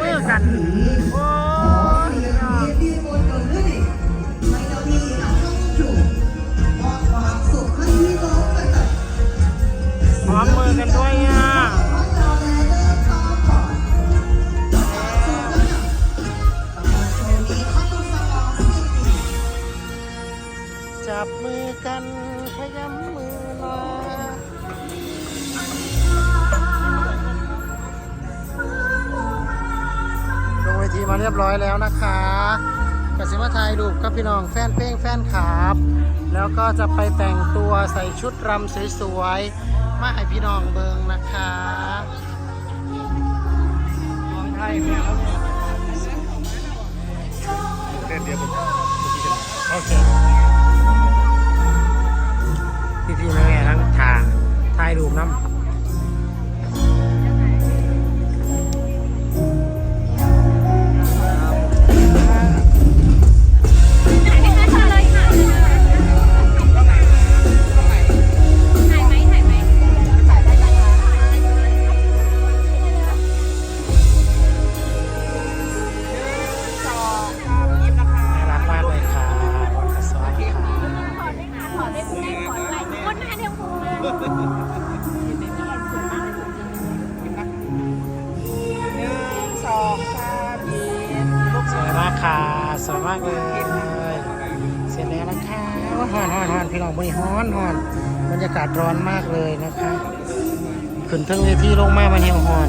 มือกัน โอ้ยเสียงเรียนที่บนเกิดขึ้นอีกไม่ต้องมีนักต้องอยู่มอบความสุขให้พี่น้องกันเถิดหอมมือกันด้วยอะจับมือกันขยำมือ ทีมาเรียบร้อยแล้วนะคะกสิมาถ่ายรูปกับพี่น้องแฟนเพลงแฟนคลับแล้วก็จะไปแต่งตัวใส่ชุดรำสวยๆ มาให้พี่น้องเบิงนะคะมองไทยแมวเล่นเดียวกันโอเคพี่พี่ๆแม่ๆทั้งทางถ่ายรูปน้ำ สวยมากค่ะ สวยมากเลย เสร็จแล้วนะคะว่าฮอนฮอนฮอนพี่น้องบริฮอนฮอนบรรยากาศร้อนมากเลยนะคะ ขึ้นทั้งเวทีลงมามันแห้งฮอน